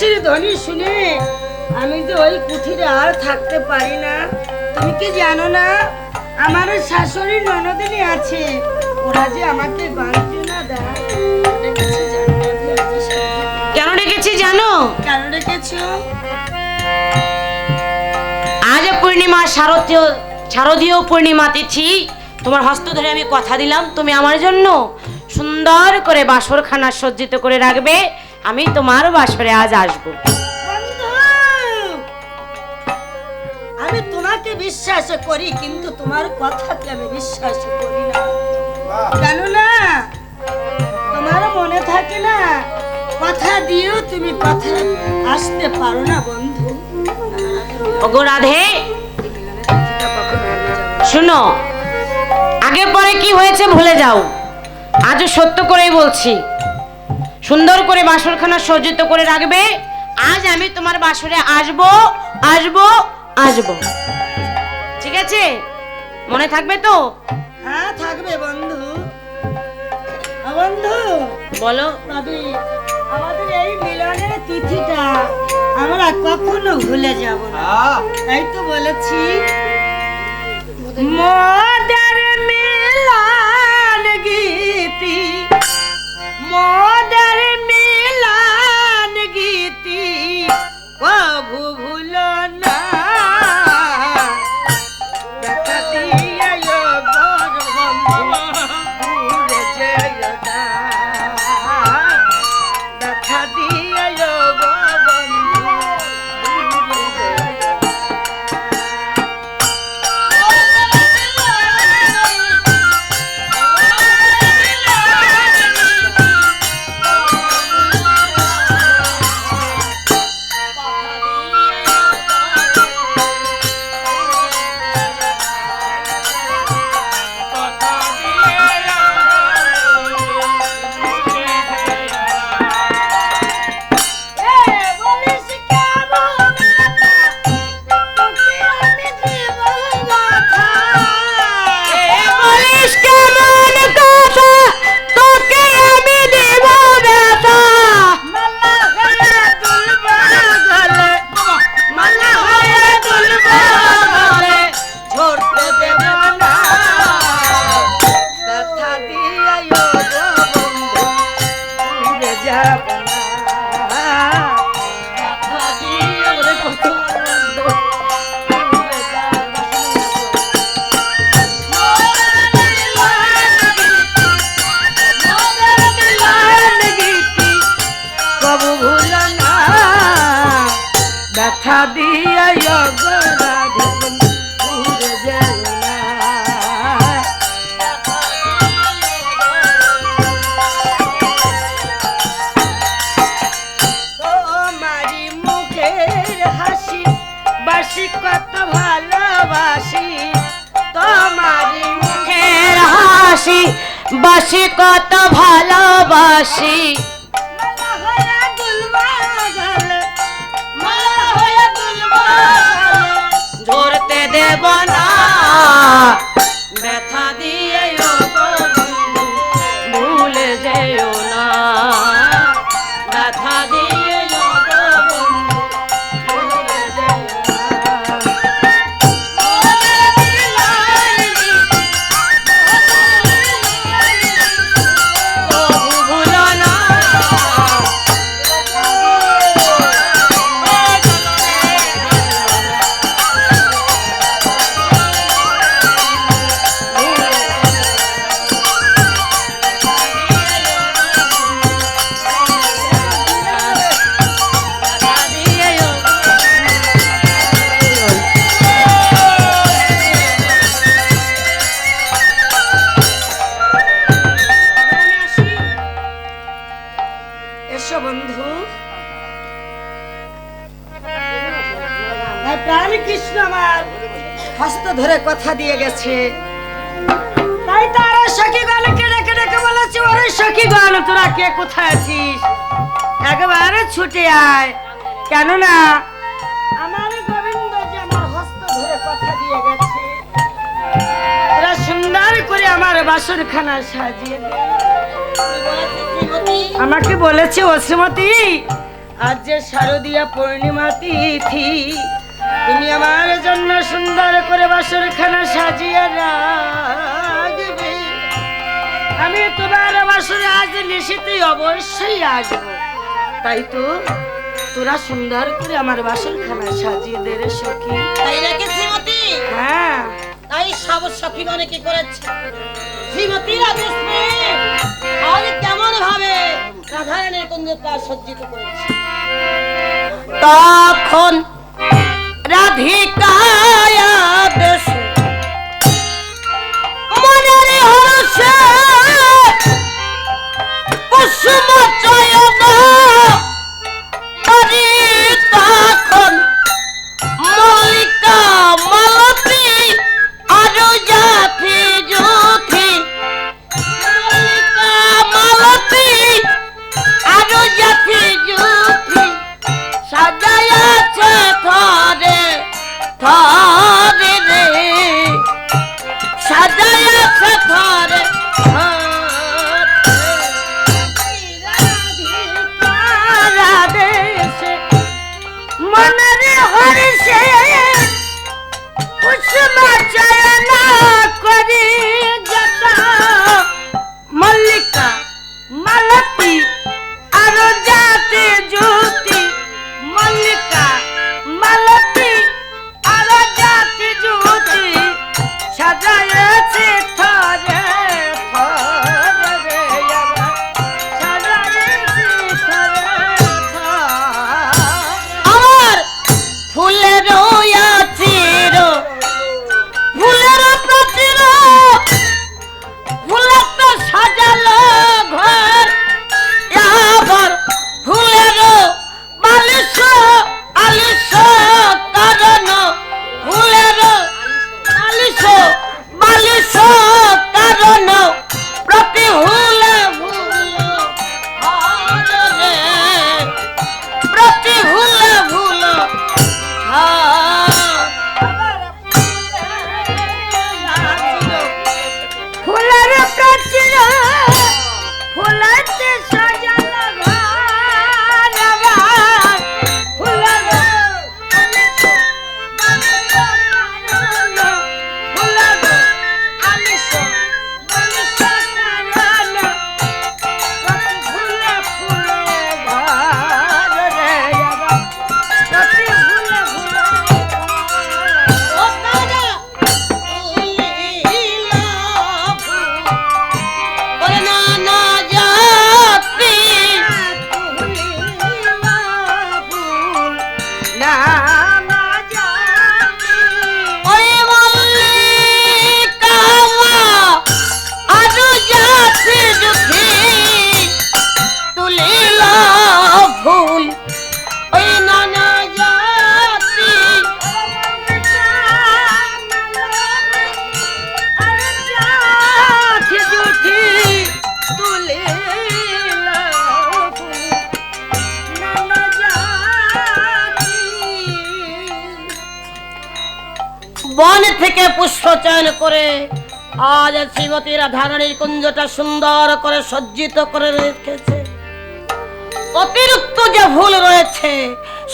বংশীর ধ্বনি শুনে? আমি যে ওই কুঠিরে আর থাকতে পারি না। তুমি কি জানো না? আমার শাশুড়ি ননদিনী আছে। ওরা যে আমাকে জানো না, কেন রেখেছি জানো? কেন রেখেছো আজ পূর্ণিমা শারদীয় শারদীয় পূর্ণিমা তিথি। তোমার হস্ত ধরে আমি কথা দিলাম। তুমি আমার জন্য সুন্দর করে বাসরখানা সজ্জিত করে রাখবে। আমি তোমার বাসরে আজ আসব। আমি তোমাকে বিশ্বাস করি কিন্তু তোমার কথাকে আমি বিশ্বাস করি না। কেন না তোমার মনে থাকে না কথা দিয়েও তুমি কথা আসতে পারো না বন্ধু। ওগো রাধে শুনো আগে পরে কি হয়েছে ভুলে যাও। আজও সত্য করেই বলছি সুন্দর করে বাসরখানা সজ্জিত করে রাখবে। আজ আমি তোমার বাসরে আসব আসব আসব। ঠিক আছে? মনে থাকবে তো? হ্যাঁ থাকবে বন্ধু। বন্ধু। বলো। তবে আমাদের এই মিলনের তিথিটা আমরা কখনো ভুলে যাব না। তাই তো বলেছি। মদের মিলন কত ভালোবাসি। তোমারি মুখের হাসি বাসি কত ভালোবাসি। ধরতে দেব না। কথা দিয়ে গেছে। তাই তারা সখী গল কেড়ে কেড়ে কে বলেছে, ওরে সখী গল তোরা কে কোথায় আছিস? একবারে ছুটে আয়। কেননা আমার গোবিন্দ যে আমার হস্ত ধরে কথা দিয়ে গেছে, এরা সুন্দর করে আমার বাসনখানা সাজিয়ে আমাকে বলেছে ও আজ যে শারদীয়া পূর্ণিমা তিথি তুমি আমার জন্য সুন্দর করে বাসরখানা সাজিয়ে রাখবে। আমি তোমার বাসরে আজ নিশিতে অবশ্যই আসব। তাই তো তোরা সুন্দর করে আমার বাসরখানা সাজিয়ে দে রে সখী। তাই নাকি শ্রীমতী? হ্যাঁ। তাই সব সখীগণে কি করেছে? শ্রীমতীর আদেশে আজ কেমন ভাবে রাধারানীর কুঞ্জটা সজ্জিত করেছে? তখন রাধিকায় দেশে মনের হর্ষে কুসুম চয়ন রাধারানীর কুঞ্জটা সুন্দর করে সজ্জিত করে রেখেছে। অতিরিক্ত যে ভুল রয়েছে,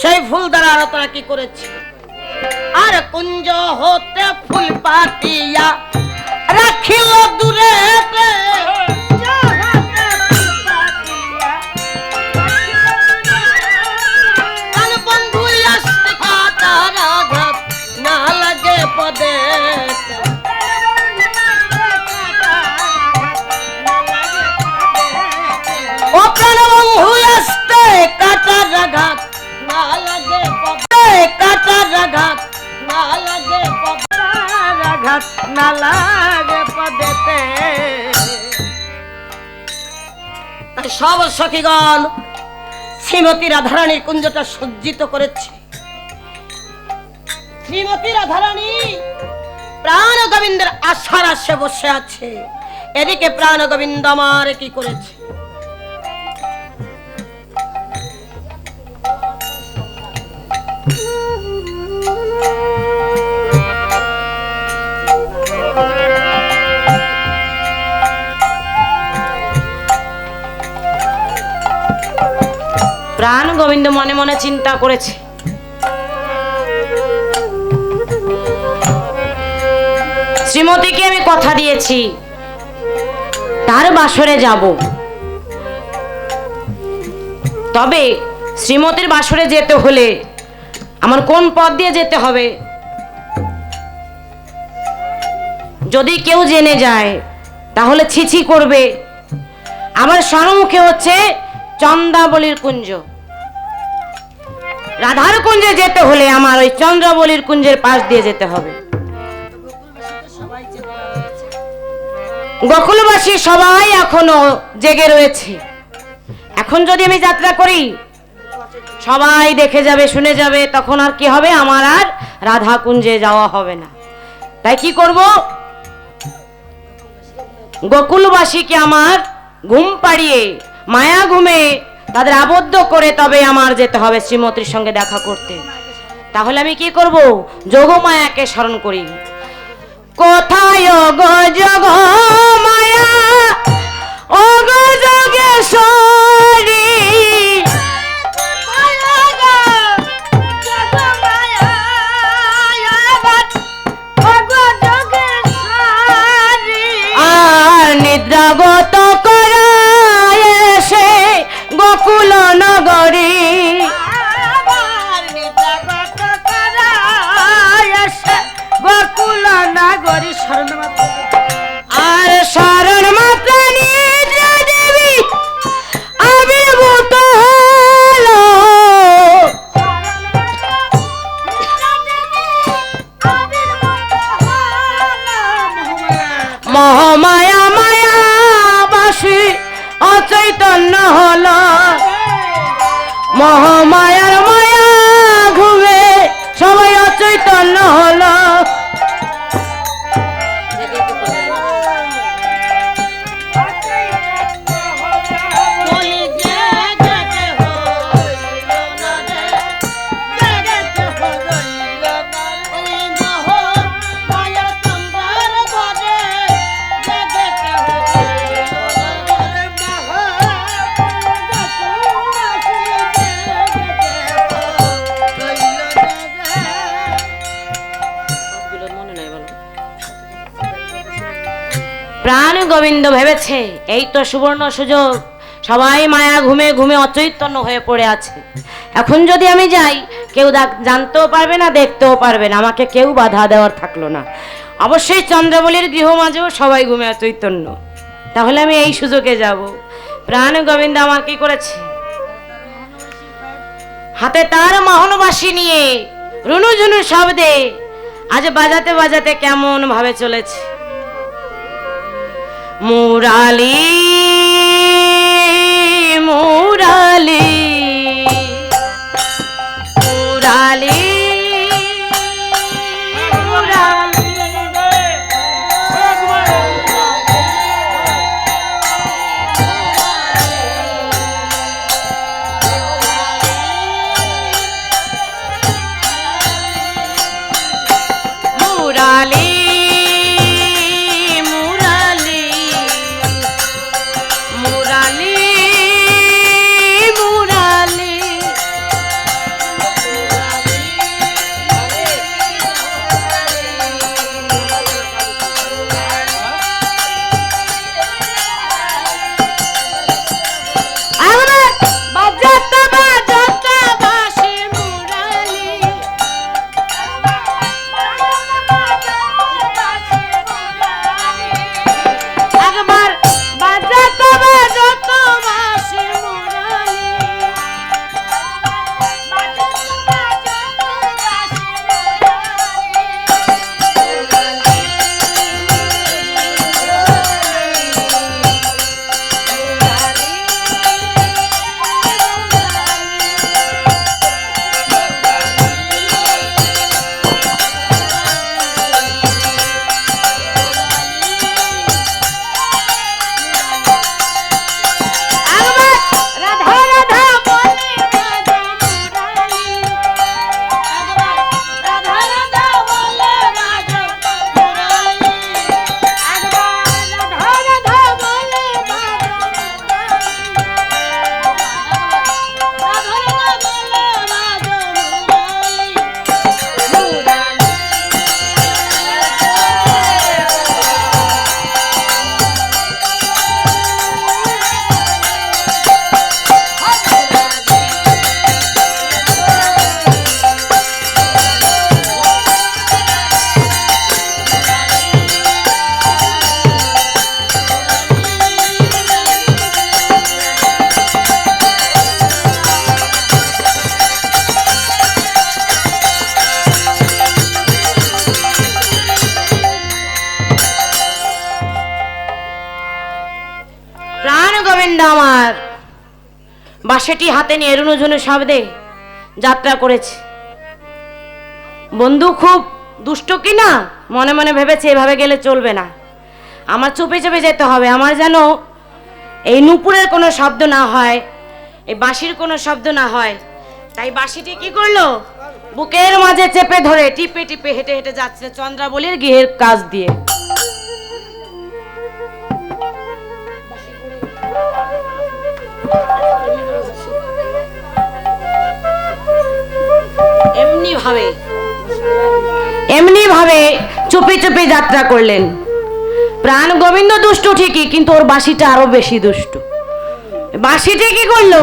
সেই ফুল দ্বারা আরও তারা কি করেছে? আর কুঞ্জ হতে ফুল পাতিয়া, রাখিল দূরে সখীগণ শ্রীমতী রাধারানীর কুঞ্জটা সজ্জিত করেছে। শ্রীমতী রাধারানী, প্রাণ গোবিন্দের আশার আশে বসে আছে। এদিকে প্রাণ গোবিন্দ আমার কি করেছে? প্রাণ গোবিন্দ মনে মনে চিন্তা করেছে। শ্রীমতীকে আমি কথা দিয়েছি, তার বাসরে যাব। তবে শ্রীমতীর বাসরে যেতে হলে আমার কোন পথ দিয়ে যেতে হবে? যদি কেউ জেনে যায়, তাহলে ছিছি করবে। আমার সম্মুখে হচ্ছে চন্দ্রাবলীর কুঞ্জ। রাধার কুঞ্জে যেতে হলে আমার ওই চন্দ্রবলির কুঞ্জের পাশ দিয়ে যেতে হবে। গোকুলবাসী সবাই এখনও জেগে রয়েছে। এখন যদি আমি যাত্রা করি, সবাই দেখে যাবে, শুনে যাবে, তখন আর কি হবে? আমার আর রাধা কুঞ্জে যাওয়া হবে না। তাই কি করব? গোকুলবাসীকে আমার ঘুম পাড়িয়ে, মায়া ঘুমে তাদের আবদ্ধ করে তবে আমার যেতে হবে শ্রীমতীর সঙ্গে দেখা করতে। তাহলে আমি কি করব? যোগমায়াকে স্মরণ করি। কোথায় গো ও গো যোগেশ্বরী! আর সার প্রাণ গোবিন্দ ভেবেছে, এই তো সুবর্ণ সুযোগ। সবাই মায়া ঘুমে ঘুমে অচৈতন্য হয়ে পড়ে আছে। এখন যদি আমি যাই, কেউ জানতেও পারবে না, দেখতেও পারবে না, আমাকে কেউ বাধা দেওয়ার থাকল না। অবশ্যই চন্দ্রবলির গৃহ মাঝেও সবাই ঘুমে অচৈতন্য। তাহলে আমি এই সুযোগে যাব। প্রাণ গোবিন্দ আমার কি করেছে? হাতে তার মহনবাসী নিয়ে, রুনু ঝুনু শব্দে, আজ বাজাতে বাজাতে কেমন ভাবে চলেছে। মুরালি মুরালি মুরালি মুরালি বাসাটি হাতে নিয়ে রুনুঝুনু শব্দে যাত্রা করেছে। বন্ধু খুব দুষ্ট কি না? মনে মনে ভেবেছে, এভাবে গেলে চলবে না। আমার চুপে চুপে যেতে হবে। আমার যেন এই নুপুরের কোনো শব্দ না হয়, এই বাঁশির কোনো শব্দ না হয়। তাই বাঁশিটি কি করল? বুকের মাঝে চেপে ধরে টিপে টিপে হেঁটে হেঁটে যাচ্ছে চন্দ্রাবলীর গৃহের কাজ দিয়ে। এমনি ভাবে। এমনি ভাবে চুপি চুপি যাত্রা করলেন। প্রাণ গোবিন্দ দুষ্টু ঠিকই, কিন্তু ওর বাঁশিটা আরও বেশি দুষ্টু। বাঁশিটি কি করল,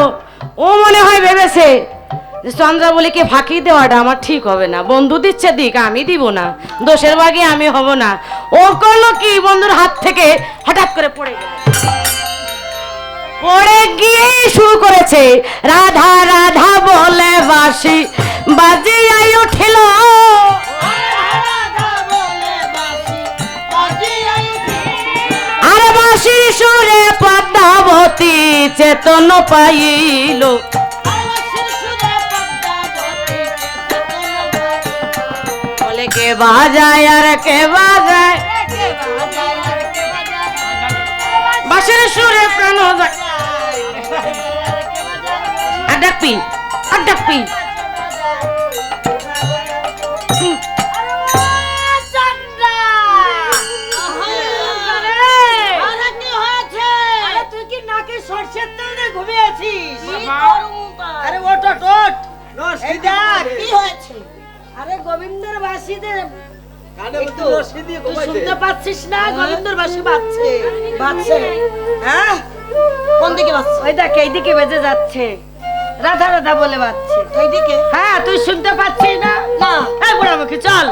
ও মনে হয় ভেবেছে যে চন্দ্রাবলীকে ফাঁকি দেওয়াটা আমার ঠিক হবে না। বন্ধু দিচ্ছে দিক, আমি দিব না। দোষের বাগে আমি হব না। ও করল কি? বন্ধুর হাত থেকে হঠাৎ করে পড়ে গেল। পড়ে গিয়ে শুরু করেছে। রাধা রাধা বলে বাসি বাজিয়াই উঠিল। আর বাসির সুরে পদ্মাবতী চেতন পাইল। কে বাজায় আর কে বাজায়? বাসির সুরে প্রাণ যায়। ডাকবি আর ডাকবি আরে গোবিন্দর বাসিতে। শুনতে পাচ্ছিস না? গোবিন্দর বাসি বাজছে। বাজছে। হ্যাঁ? কোন দিকে বাজছে? ওই দেখ এইদিকে বেজে যাচ্ছে। রাধা রাধা বলে বাজছে। ওইদিকে হ্যাঁ তুই শুনতে পাচ্ছিস না? না। এই বুড়ামুখী চল।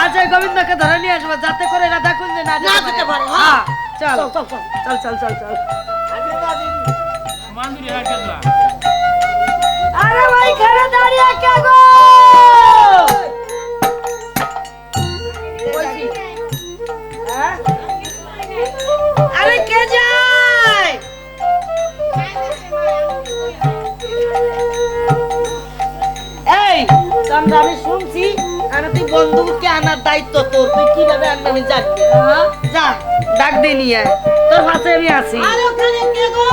আজ ওই গোবিন্দকে ধরে নিয়ে আসব যাতে করে রাধা কুঞ্জে না না যেতে পারে, হ্যাঁ। চল। চল, চল, চল। চল চল চল আরে ভাই খেলা দাঁড়িয়ে কে গো? চন্দ্র আমি শুনছি আর তুই বন্ধুকে আনার দায়িত্ব তোর। তুই কীভাবে আনবি আমি জানবি যা ডাক দিয়ে নিয়ে। তোর পাশে আমি আছি। আর ওখানে কে গো?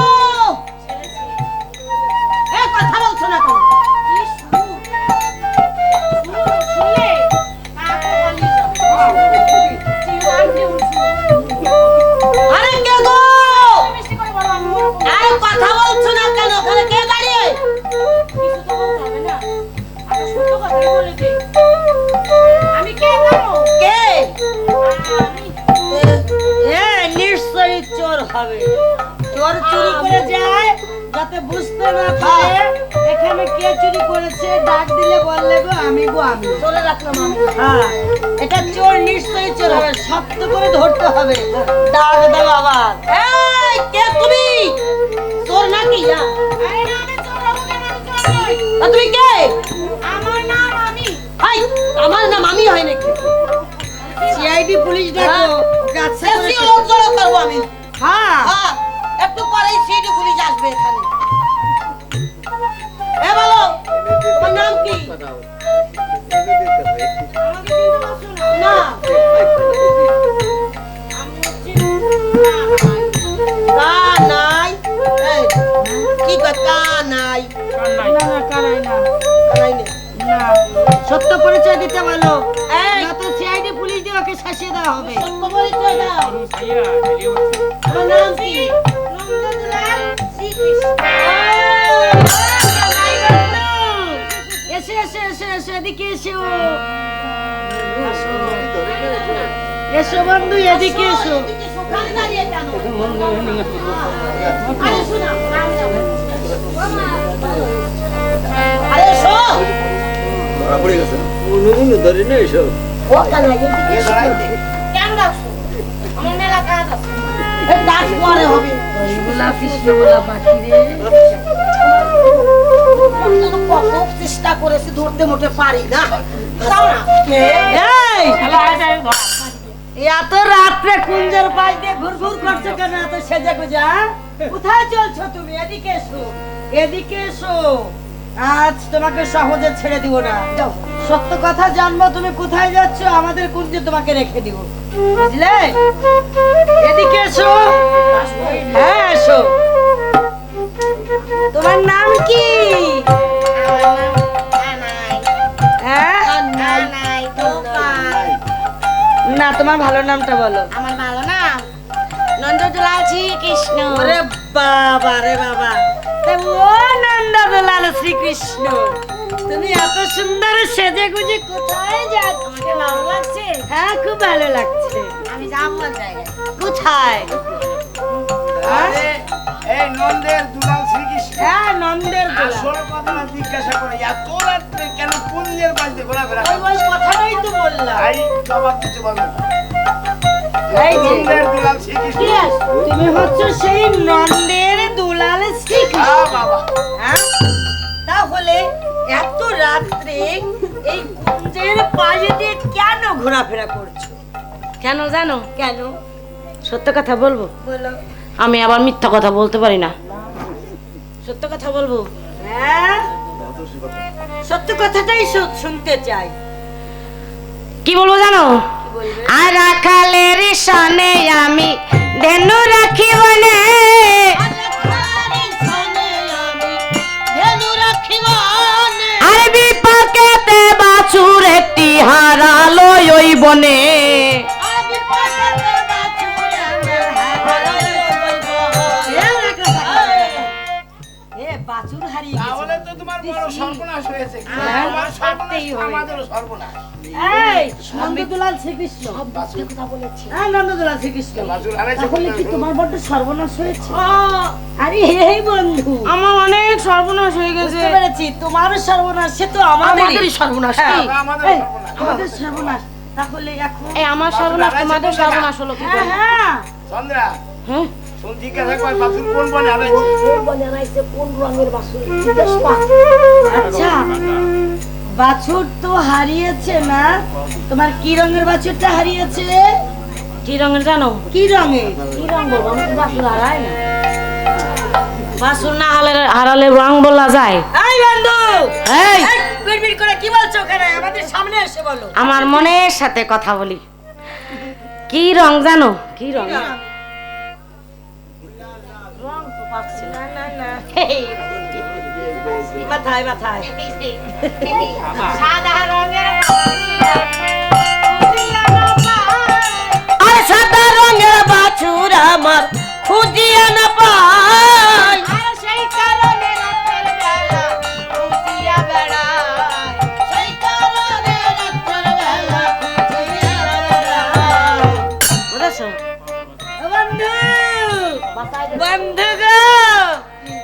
হবে। চোর চুরি করে যায় যাতে বুঝতে না পারে। এখানে কে চুরি করেছে ডাক দিলে বললে গো আমি গো আমি। চলে রাখলাম আমি। হ্যাঁ এটা চোর নিশ্চয়ই চোর হবে শক্ত করে ধরতে হবে। ডাক দাও আবার এই কে তুমি? চোর নাকি? না আর তুমি কে? আমার নাম আমি। হাই আমার নাম আমি হয় নাকি? সিআইডি পুলিশ ডাকো করে জড়ো করব আমি। হ্যাঁ। হ্যাঁ একটু পরেই সিটি পুলিশ আসবে এখানে। এ বলো তোমার নাম কি? না। কা নাই? কি কয় না না না। সত্য পরিচয় দিতে বলো। এই পুলিশ দিয়ে ওকে শাসিয়ে দেওয়া হবে। এসে এসে এসে এসে, এদিকে এসো। এসো বন্ধু, এদিকে এসো। আরে শোনো। ধরা পড়ে গেছে। ধরে না এসব চেষ্টা করেছি ধরতে মোটে পারি না এত রাত্রে কুঞ্জের পাশ দিয়ে ঘুরঘুর করছ কেন? এত সেজে গুজা কোথায় চলছো তুমি? এদিকে এসো। এদিকে এসো। আজ তোমাকে সহজে ছেড়ে দিব না। সত্য কথা জানব তুমি কোথায় যাচ্ছ আমাদের কুঞ্জে তোমাকে রেখে দিব। বুঝলে? এদিকে এসো। হ্যাঁ এসো। তোমার নাম কি? হ্যাঁ? না তোমার ভালো নামটা বলো। আমার ভালো না নন্দদুলাল শ্রীকৃষ্ণ ওরে বাবা রে বাবা। ও নন্দলাল শ্রীকৃষ্ণ তুমি এত সুন্দর সেজে গুজে কোথায় যাচ্ছ? আমাকে ভালো লাগছে? হ্যাঁ খুব ভালো লাগছে। আমি যাব জায়গায়। কোথায়? এই নন্দের দুলাল শ্রীকৃষ্ণ। হ্যাঁ নন্দের দোলা। কথা জিজ্ঞাসা করে এত রাত্রে কেন পুঞ্জের বাড়িতে ঘোরাফেরা ওই ওই কথাটাই তো বললাম। তাই জবাব দিতে পারব এই যে নন্দের দুলাল শ্রীকৃষ্ণ। তুমি হচ্ছে সেই নন্দের শ্রীকৃষ্ণ আ বাবা। হ্যাঁ? তাহলে এত রাত্রে এই কুঞ্জের পাশে দিয়ে কেন ঘোরাফেরা করছ? কেন জানো? কেন? সত্য কথা বলব? বলো। আমি আবার মিথ্যা কথা বলতে পারি না। সত্য কথা বলব? হ্যাঁ? সত্য কথাটাই শুনতে চাই। কি বলব জানো? আর রাখালের সনে আমি ধেনু রাখি বলে সর্বনাশ এই নন্দদুলাল শ্রীকৃষ্ণ। হ্যাঁ নন্দদুলাল শ্রীকৃষ্ণ। তাহলে কি তোমার বড্ড সর্বনাশ হয়েছে? আরে এই বন্ধু। আমার অনেক সর্বনাশ হয়ে গেছে। পেরেছি তোমারও সর্বনাশ সে তো আমাদেরই। আমাদেরই সর্বনাশ হ্যাঁ, আমাদের সর্বনাশ। আমাদের সর্বনাশ তাহলে এখন এই আমার সর্বনাশ তোমাদের সর্বনাশ হলো কি হ্যাঁ হ্যাঁ। চন্দ্রা হ্যাঁ? বাছুর কোন আচ্ছা বাছুর তো হারিয়েছে না? তোমার কি রঙের বাছুরটা হারিয়েছে? কি রঙের জানো? কি রঙের? কি রঙ হারাই না। বাসুর না হারালে হারালে রং বলা যায়। এই বন্ধু! এই! এই, বিড়বিড় করে কি বলছো ওখানে? আমাদের সামনে এসে বলো। আমার মনের সাথে কথা বলি। কি রং জানো? কি রং? মাথায় মাথায়। সাদা রঙের সাদা রঙের বাছুর আমার। খুঁজিয়া না পাই বন্ধু গো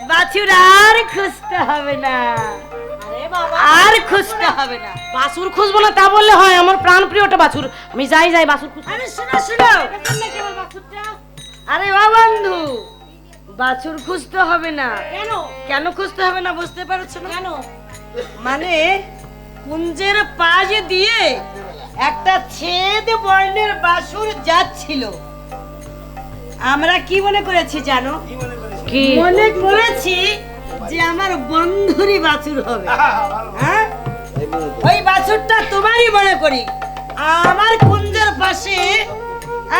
বাছুর আর খুঁজতে হবে না। আর খুঁজতে হবে না। বাছুর খুঁজবো না তা বললে হয় আমার প্রাণ প্রিয়টা বাছুর। আমি যাই যাই বাছুর খুঁজ আরে শোনো শোনো। আরে ও বন্ধু বাছুর খুঁজতে হবে না। কেন? কেন খুঁজতে হবে না বুঝতে পারছ না? কেন? মানে কুঞ্জের পাশ দিয়ে একটা ছেদ বর্ণের বাসুর যাচ্ছিল। আমরা কি মনে করেছি জানো? কি মনে করেছে? কি? করেছি যে আমার বন্ধুরই বাছুর হবে। হ্যাঁ? ওই বাছুরটা তোমারই মনে করি। আমার কুঞ্জের পাশে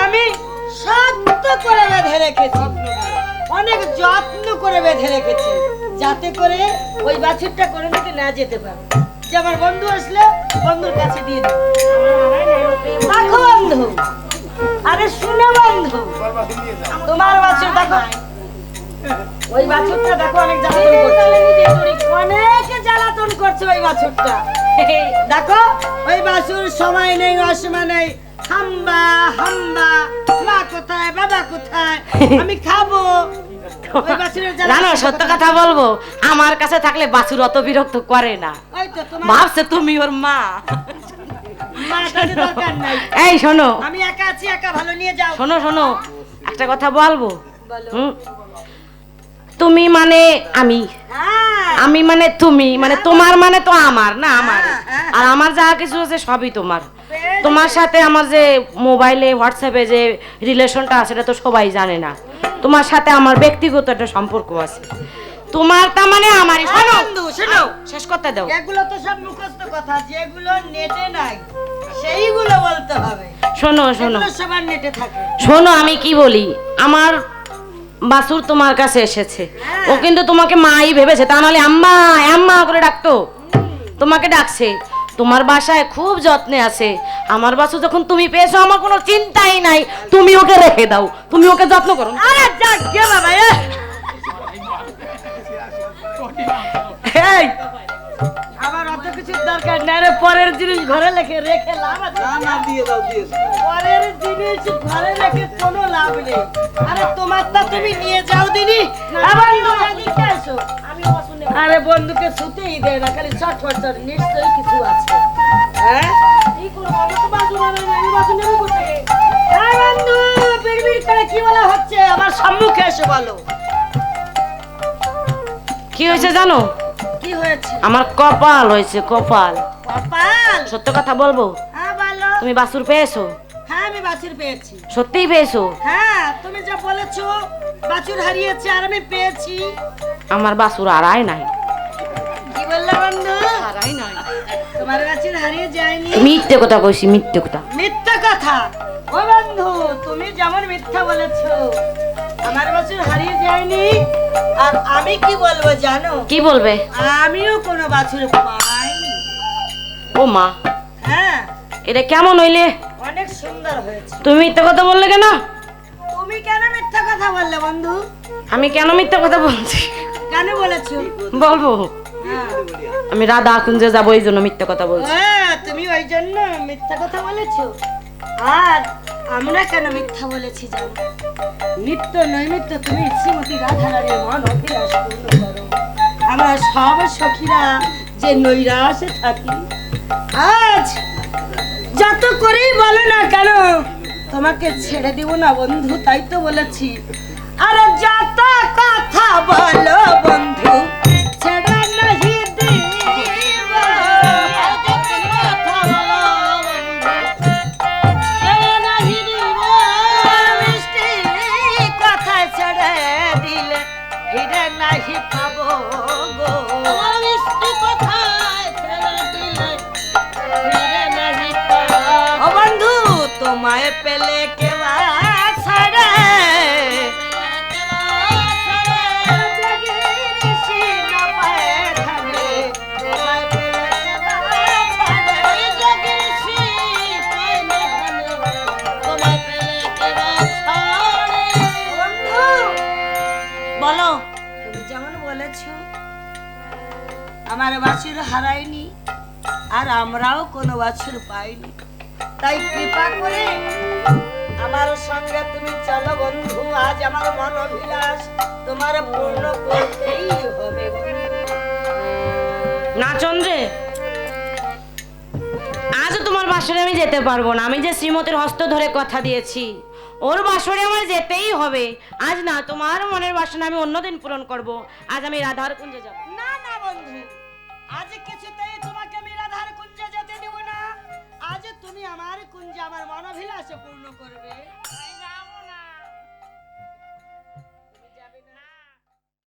আমি শক্ত করে বেঁধে রেখেছি। অনেক যত্ন করে বেঁধে রেখেছি যাতে করে ওই বাছুরটা করে দিকে না যেতে পারে। যে আমার বন্ধু আসলে বন্ধুর কাছে দিয়ে দেবো। বন্ধু। আরে শুনে বন্ধু তোমার বাছুর বাছুর দেখো। ওই বাছুরটা দেখো অনেক জ্বালাতন করছে। অনেক জ্বালাতন করছে ওই বাছুরটা। দেখো ওই বাছুর সময় নেই অসময় নেই। হাম্বা হাম্বা মা কোথায় বাবা কোথায়? আমি খাব। জানো সত্য কথা বলব আমার কাছে থাকলে বাছুর অত বিরক্ত করে না। ভাবছে তুমি ওর মা। এই শোনো। আমি একা আছি একা ভালো নিয়ে যাও। শোনো শোনো। একটা কথা বলব? হুম? তুমি মানে আমি। হ্যাঁ। আমি মানে তুমি মানে তোমার মানে তো আমার না আমার হ্যাঁ, হ্যাঁ। আর আমার যা কিছু আছে সবই তোমার। তোমার সাথে আমার যে মোবাইলে হোয়াটসঅ্যাপে যে রিলেশনটা আছে সেটা তো সবাই জানে না। তোমার সাথে আমার ব্যক্তিগত একটা সম্পর্ক আছে। তোমার তার মানে আমারই হ্যাঁ, শোনো বন্ধু, শোনো। শেষ করতে দাও। এগুলো তো সব মুখস্থ কথা যেগুলো নেটে নাই সেইগুলো বলতে হবে। শোনো শোনো। সবার নেটে থাকে। শোনো আমি কি বলি? আমার বাসুর তোমার কাছে এসেছে। ও কিন্তু তোমাকে মাই ভেবেছে। তা নাহলে আম্মা আম্মা করে ডাকতো। তোমাকে ডাকছে। তোমার বাসায় খুব যত্নে আছে। আমার বাসু যখন তুমি পেয়েছ আমার কোনো চিন্তাই নাই। তুমি ওকে রেখে দাও। তুমি ওকে যত্ন করো। আরে যাক গে বাবা এই আমার অত কিছুর দরকার নাই রে পরের জিনিস ঘরে লেখে রেখে লাভ আছে? না না দিয়ে দাও দিয়ে পরের জিনিস ঘরে রেখে কোনো লাভ নেই। আরে তোমারটা তুমি নিয়ে যাও দিনি আবার আসো। আরে বন্ধুকে ছুতেই দেয় না খালি ছট ফট ছট নিশ্চয়ই কিছু আছে। হ্যাঁ? এই বন্ধু বিড়বিড় করে কি বলা হচ্ছে? আমার সম্মুখে এসে বলো। কি হয়েছে জানো? কি হয়েছে? আমার কপাল হয়েছে কপাল। কপাল? সত্য কথা বলব? হ্যাঁ বলো। তুমি বাসুর পেয়েছ? হ্যাঁ আমি বাছুর পেয়েছি। সত্যিই পেয়েছ? হ্যাঁ তুমি যা বলেছ বাছুর হারিয়েছে আর আমি পেয়েছি। আমার বাসুর আড়াই নাই। কি বললে বন্ধু? আড়াই নাই। তোমার বাছুর হারিয়ে যায়নি। মিথ্যে কথা কইছি মিথ্যে কথা। মিথ্যে কথা। ও বন্ধু তুমি যেমন মিথ্যা বলেছ আমার বাছুর হারিয়ে যায়নি। আর আমি কি বলব জানো? কি বলবে? আমিও কোনো বাছুর পাইনি ও মা। হ্যাঁ। এটা কেমন হইলে? অনেক সুন্দর হয়েছে। তুমি মিথ্যে কথা বললে কেন? তুমি কেন মিথ্যা কথা বললে বন্ধু? আমি কেন মিথ্যে কথা বলছি? কেন বলেছ? বলব। হ্যাঁ। আমি রাধা কুঞ্জে যাব এই জন্য মিথ্যে কথা বলছি। হ্যাঁ, তুমি ওই জন্য মিথ্যা কথা বলেছ। আর আমরা কেন মিথ্যা বলেছি জানো? নিত্য নৈমিত্য তুমি শ্রীমতী রাধারানীর মন অভিলাষ পূর্ণ করো। আমরা সব সখীরা যে নৈরাশে থাকি, আজ যত করেই বলো না কেন, তোমাকে ছেড়ে দিব না বন্ধু, তাই তো বলেছি। আর যত কথা বলো বন্ধু আমার বাছুর হারায়নি আর আমরাও কোনো বাছুর পাইনি। তাই কৃপা করে আমার সঙ্গে তুমি চলো বন্ধু আজ আমার মন অভিলাষ তোমার পূর্ণ করতেই হবে। না চন্দ্রে আজ তোমার বাসরে আমি যেতে পারব না। আমি যে শ্রীমতীর হস্ত ধরে কথা দিয়েছি ওর বাসরে আমার যেতেই হবে। আজ না তোমার মনের বাসনা আমি অন্যদিন পূরণ করব। আজ আমি রাধার কুঞ্জে যাব। না না বন্ধু। আজ কিছুতেই তোমাকে আমি রাধার কুঞ্জে যেতে দেব না। আজ তুমি আমার কুঞ্জে আমার মনোভিলাষ পূর্ণ করবে।